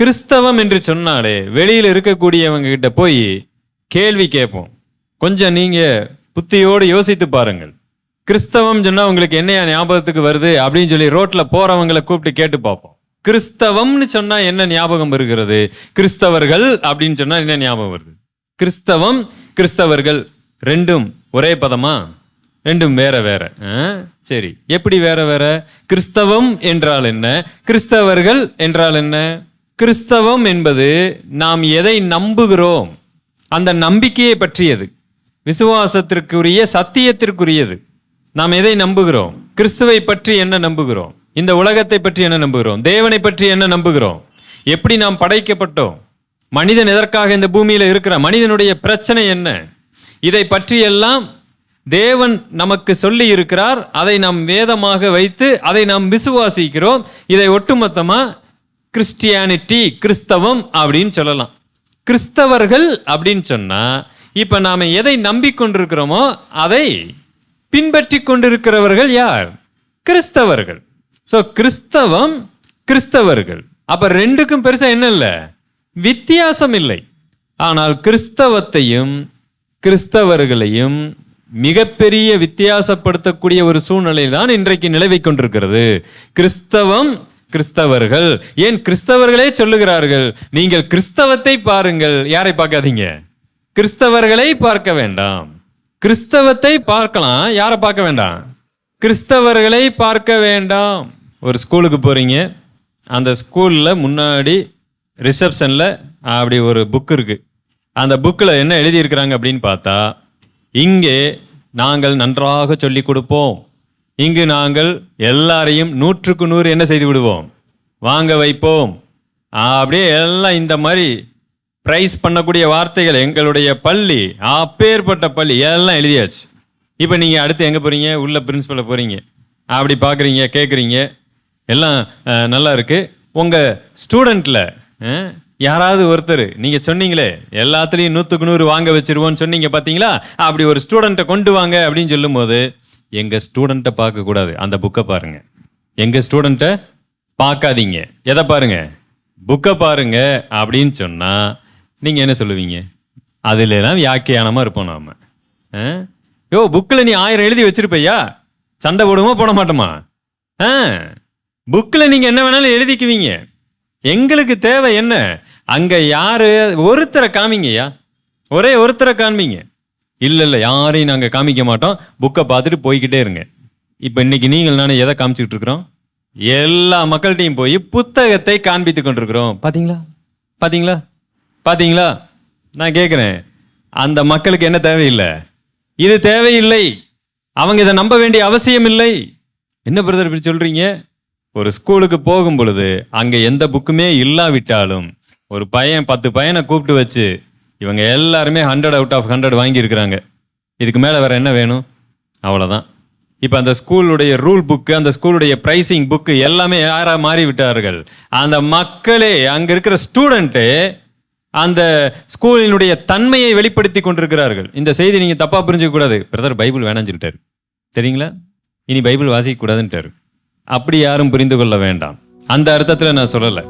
கிறிஸ்தவம் என்று சொன்னாலே வெளியில் இருக்கக்கூடியவங்க கிட்ட போய் கேள்வி கேட்போம். கொஞ்சம் நீங்க புத்தியோடு யோசித்து பாருங்கள். கிறிஸ்தவம் சொன்னா உங்களுக்கு என்னையா ஞாபகத்துக்கு வருது அப்படின்னு சொல்லி ரோட்ல போறவங்களை கூப்பிட்டு கேட்டு பார்ப்போம். கிறிஸ்தவம்னு சொன்னா என்ன ஞாபகம் இருக்கிறது கிறிஸ்தவர்கள் அப்படின்னு சொன்னா என்ன ஞாபகம் வருது? கிறிஸ்தவம் கிறிஸ்தவர்கள் ரெண்டும் ஒரே பதமா? ரெண்டும் வேற வேற. ஆ? சரி. எப்படி வேற வேற? கிறிஸ்தவம் என்றால் என்ன? கிறிஸ்தவர்கள் என்றால் என்ன? கிறிஸ்தவம் என்பது நாம் எதை நம்புகிறோம் அந்த நம்பிக்கையை பற்றியது. விசுவாசத்திற்குரிய சத்தியத்திற்குரியது. நாம் எதை நம்புகிறோம்? கிறிஸ்துவை பற்றி என்ன நம்புகிறோம்? இந்த உலகத்தை பற்றி என்ன நம்புகிறோம்? தேவனை பற்றி என்ன நம்புகிறோம்? எப்படி நாம் படைக்கப்பட்டோம்? மனிதன் எதற்காக இந்த பூமியில் இருக்கிறான்? மனிதனுடைய பிரச்சனை என்ன? இதை பற்றியெல்லாம் தேவன் நமக்கு சொல்லி இருக்கிறார். அதை நாம் வேதமாக வைத்து அதை நாம் விசுவாசிக்கிறோம். இதை ஒட்டுமொத்தமாக கிறிஸ்டியானிட்டி கிறிஸ்தவம் அப்படின்னு சொல்லலாம். கிறிஸ்தவர்கள் அப்படின்னு சொன்னால் இப்போ நாம் எதை நம்பிக்கொண்டிருக்கிறோமோ அதை பின்பற்றி கொண்டிருக்கிறவர்கள் யார்? கிறிஸ்தவர்கள். ஸோ கிறிஸ்தவம் கிறிஸ்தவர்கள். அப்போ ரெண்டுக்கும் பெருசாக என்ன இல்லை? வித்தியாசம் இல்லை. ஆனால் கிறிஸ்தவத்தையும் கிறிஸ்தவர்களையும் மிகப்பெரிய வித்தியாசப்படுத்தக்கூடிய ஒரு சூழ்நிலை தான் இன்றைக்கு நிலவை கொண்டிருக்கிறது. கிறிஸ்தவம் கிறிஸ்தவர்கள். ஏன் கிறிஸ்தவர்களே சொல்லுகிறார்கள்? நீங்கள் கிறிஸ்தவத்தை பாருங்கள். யாரை பார்க்காதீங்க? கிறிஸ்தவர்களை பார்க்க வேண்டாம். கிறிஸ்தவத்தை பார்க்கலாம். யாரை பார்க்க வேண்டாம்? கிறிஸ்தவர்களை பார்க்க வேண்டாம். ஒரு ஸ்கூலுக்கு போகிறீங்க அந்த ஸ்கூலில் முன்னாடி ரிசப்ஷனில் அப்படி ஒரு புக் இருக்குது அந்த புக்கில் என்ன எழுதியிருக்கிறாங்க அப்படின்னு பார்த்தா இங்கே நாங்கள் நன்றாக சொல்லிக் கொடுப்போம். இங்கு நாங்கள் எல்லாரையும் நூற்றுக்கு நூறு என்ன செய்து விடுவோம்? வாங்க வைப்போம். அப்படியே எல்லாம் இந்த மாதிரி ப்ரைஸ் பண்ணக்கூடிய வார்த்தைகள் எங்களுடைய பள்ளி அப்பேற்பட்ட பள்ளி எல்லாம் எழுதியாச்சு. இப்போ நீங்கள் அடுத்து எங்கே போகிறீங்க உள்ள பிரின்ஸிபலை போகிறீங்க அப்படி பார்க்குறீங்க கேட்குறீங்க எல்லாம் நல்லா இருக்குது உங்கள் ஸ்டூடெண்ட்டில் யாராவது ஒருத்தர் நீங்கள் சொன்னீங்களே எல்லாத்துலேயும் நூற்றுக்கு நூறு வாங்க வச்சுருவோன்னு சொன்னீங்க பார்த்தீங்களா அப்படி ஒரு ஸ்டூடெண்ட்டை கொண்டு வாங்க அப்படின்னு சொல்லும்போது எங்கள் ஸ்டூடெண்ட்டை பார்க்கக்கூடாது அந்த புக்கை பாருங்கள் எங்கள் ஸ்டூடெண்ட்டை பார்க்காதீங்க. எதை பாருங்கள் புக்கை பாருங்கள் அப்படின்னு சொன்னால் நீங்கள் என்ன சொல்லுவீங்க? அதுல எல்லாம் வியாக்கியானமா இருப்போம் நாம். ஆ? யோ புக்கில் நீ ஆயிரம் எழுதி வச்சுருப்பையா? சண்டை போடுமா போட மாட்டோமா? ஆ? புக்கில் நீங்கள் என்ன வேணாலும் எழுதிக்குவீங்க. எங்களுக்கு தேவை என்ன? அங்கே யார் ஒருத்தரை காமிங்கய்யா. ஒரே ஒருத்தரை காண்பீங்க. இல்லை இல்லை யாரையும் நாங்கள் காமிக்க மாட்டோம். புக்கை பார்த்துட்டு போய்கிட்டே இருங்க. இப்போ இன்னைக்கு நீங்கள் நானும் எதை காமிச்சிட்டு இருக்கிறோம்? எல்லா மக்கள்கிட்டையும் போய் புத்தகத்தை காண்பித்து கொண்டிருக்கிறோம். பார்த்தீங்களா பார்த்தீங்களா பார்த்தீங்களா நான் கேட்குறேன் அந்த மக்களுக்கு என்ன தேவையில்லை? இது தேவையில்லை. அவங்க இதை நம்ப வேண்டிய அவசியம் இல்லை. என்ன பிரதர் இப்படி சொல்கிறீங்க ஒரு ஸ்கூலுக்கு போகும் பொழுது அங்கே எந்த புக்குமே இல்லாவிட்டாலும் ஒரு பையன் பத்து பையனை கூப்பிட்டு வச்சு இவங்க எல்லாருமே ஹண்ட்ரட் அவுட் ஆஃப் ஹண்ட்ரட் வாங்கியிருக்கிறாங்க. இதுக்கு மேலே வேறு என்ன வேணும்? அவ்வளோதான் இப்போ அந்த ஸ்கூலுடைய ரூல் புக்கு அந்த ஸ்கூலுடைய ப்ரைஸிங் புக்கு எல்லாமே யாராக மாறி விட்டார்கள் அந்த மக்களே அங்கே இருக்கிற ஸ்டூடெண்ட்டு அந்த ஸ்கூலினுடைய தன்மையை வெளிப்படுத்தி கொண்டிருக்கிறார்கள். இந்த செய்தி நீங்கள் தப்பாக புரிஞ்சிக்கூடாது பிரதர் பைபிள் வேணாம்னு சரிங்களா தெரியுங்களா? இனி பைபிள் வாசிக்கக்கூடாதுன்ட்டார் அப்படி யாரும் புரிந்து கொள்ள வேண்டாம். அந்த அர்த்தத்தில் நான் சொல்லலை.